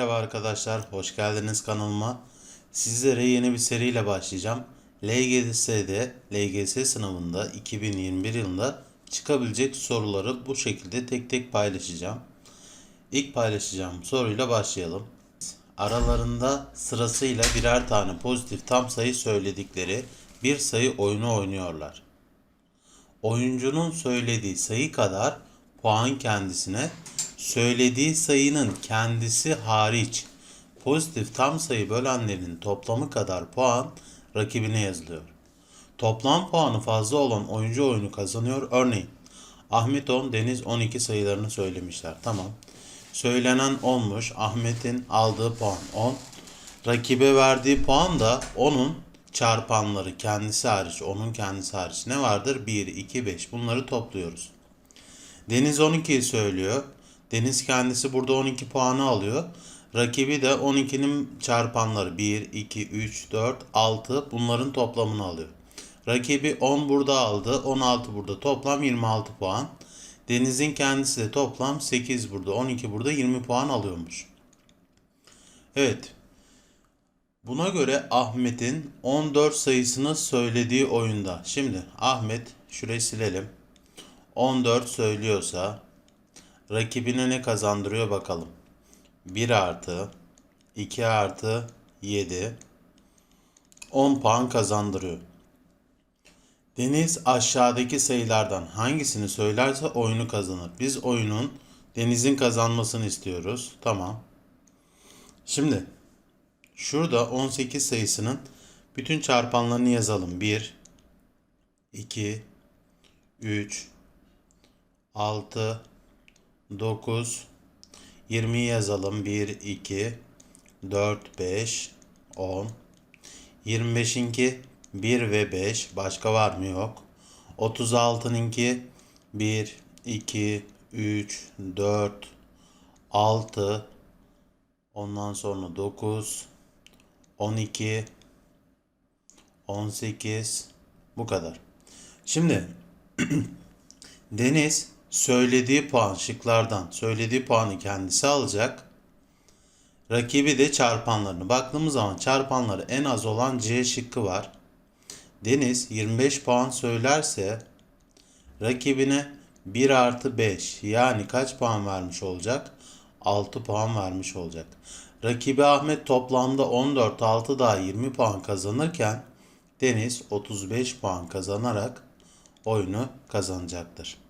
Merhaba arkadaşlar, hoş geldiniz kanalıma. Sizlere yeni bir seriyle başlayacağım. LGS'de, LGS sınavında 2021 yılında çıkabilecek soruları bu şekilde tek tek paylaşacağım. İlk paylaşacağım soruyla başlayalım. Aralarında sırasıyla birer tane pozitif tam sayı söyledikleri bir sayı oyunu oynuyorlar. Oyuncunun söylediği sayı kadar puan kendisine, söylediği sayının kendisi hariç pozitif tam sayı bölenlerin toplamı kadar puan rakibine yazılıyor. Toplam puanı fazla olan oyuncu oyunu kazanıyor. Örneğin Ahmet 10, Deniz 12 sayılarını söylemişler. Tamam. Söylenen 10'muş. Ahmet'in aldığı puan 10. Rakibe verdiği puan da onun çarpanları kendisi hariç, onun kendisi hariç ne vardır? 1, 2, 5. Bunları topluyoruz. Deniz 12'yi söylüyor. Deniz kendisi burada 12 puanı alıyor. Rakibi de 12'nin çarpanları 1, 2, 3, 4, 6 bunların toplamını alıyor. Rakibi 10 burada aldı, 16 burada toplam 26 puan. Deniz'in kendisi de toplam 8 burada, 12 burada 20 puan alıyormuş. Evet. Buna göre Ahmet'in 14 sayısını söylediği oyunda. Şimdi Ahmet şurayı silelim. 14 söylüyorsa rakibine ne kazandırıyor bakalım. 1 artı 2 artı 7 10 puan kazandırıyor. Deniz aşağıdaki sayılardan hangisini söylerse oyunu kazanır. Biz oyunun Deniz'in kazanmasını istiyoruz. Tamam. Şimdi şurada 18 sayısının bütün çarpanlarını yazalım. 1 2 3 6 9 20 yazalım. 1 2 4 5 10 25'inki 1 ve 5 başka var mı? Yok. 36'nınki 1 2 3 4 6 ondan sonra 9 12 18 bu kadar. Şimdi Deniz söylediği puan şıklardan söylediği puanı kendisi alacak. Rakibi de çarpanlarını. Baktığımız zaman çarpanları en az olan C şıkkı var. Deniz 25 puan söylerse rakibine 1 artı 5 yani kaç puan vermiş olacak? 6 puan vermiş olacak. Rakibi Ahmet toplamda 14 6 daha 20 puan kazanırken Deniz 35 puan kazanarak oyunu kazanacaktır.